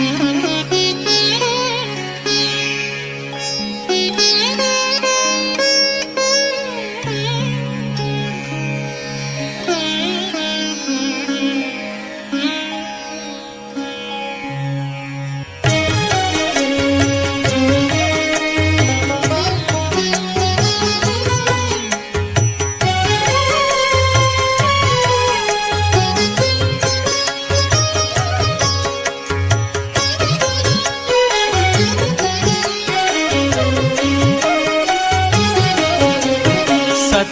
Mm-hmm.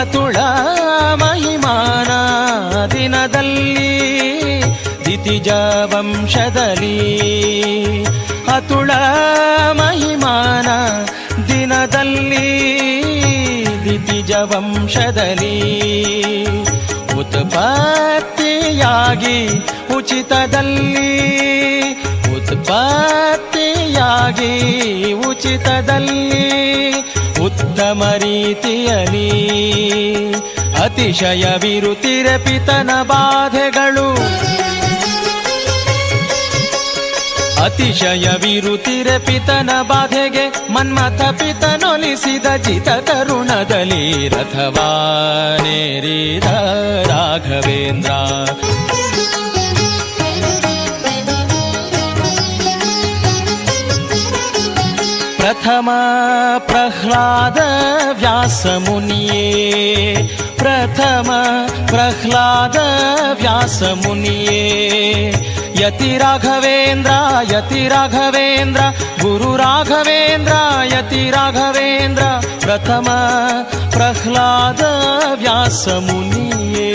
ಅತುಳ ಮಹಿಮಾನ ದಿನದಲ್ಲಿ ದಿತಿಜ ವಂಶದಲ್ಲಿ. ಅತುಳ ಮಹಿಮಾನ ದಿನದಲ್ಲಿ ದಿತಿಜ ವಂಶದಲ್ಲಿ. ಉತ್ಪತ್ತಿಯಾಗಿ ಉಚಿತದಲ್ಲಿ. ಉತ್ಪತ್ತಿಯಾಗಿ ಉಚಿತದಲ್ಲಿ. ಉತ್ತಮ ರೀತಿಯಲ್ಲಿ ಅತಿಶಯ ವಿರುತಿರ ಪಿತನ ಬಾಧೆಗಳು. ಅತಿಶಯ ವಿರುತಿರ ಪಿತನ ಬಾಧೆಗೆ ಮನ್ಮಥ ಪಿತನೊಲಿಸಿದ ಜಿತ ತರುಣದಲ್ಲಿ ರಥವಾನೇರಿದ ರಾಘವೇಂದ್ರ. ಪ್ರಥಮ ಪ್ರಹ್ಲಾದ ವ್ಯಾಸ ಮುನಿಯೇ ಪ್ರಥಮ ಪ್ರಹ್ಲಾದ ವ್ಯಾಸ ಮುನಿಯೇ ಯತಿ ರಾಘವೇಂದ್ರ ಯತಿ ರಾಘವೇಂದ್ರ ಗುರು ರಾಘವೇಂದ್ರ ಯತಿ ರಾಘವೇಂದ್ರ ಪ್ರಥಮ ಪ್ರಹ್ಲಾದ ವ್ಯಾಸ ಮುನಿಯೇ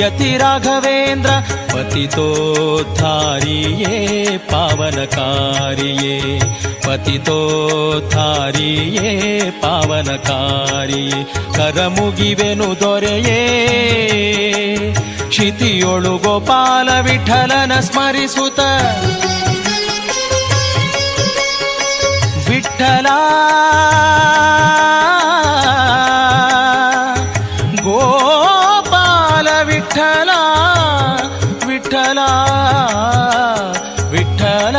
ಯತಿ ರಾಘವೇಂದ್ರ ಪತಿತೋದ್ಧಾರಿಯೇ ಪಾವನಕಾರಿಯೇ ಪತಿತೋದ್ಧಾರಿಯೇ ಪಾವನಕಾರಿಯೇ ಕರಮುಗಿವೆನು ದೊರೆಯೇ. ಕ್ಷಿತಿಯೊಳು ಗೋಪಾಲ ವಿಠಲನ ಸ್ಮರಿಸುತ್ತ ವಿಠಲ ವಿಠಲ ವಿಠಲ ವಿಠಲ.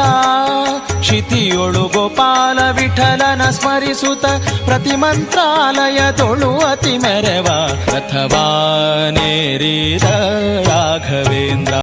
ಕ್ಷಿತಿಯೊಳು ಗೋಪಾಲ ವಿಠಲನ ಸ್ಮರಿಸುತ್ತ ಪ್ರತಿ ಮಂತ್ರಾಲಯದೊಳು ಅತಿ ಮೆರವ ಅಥವಾ ನೇರಿದ ರಾಘವೇಂದ್ರ.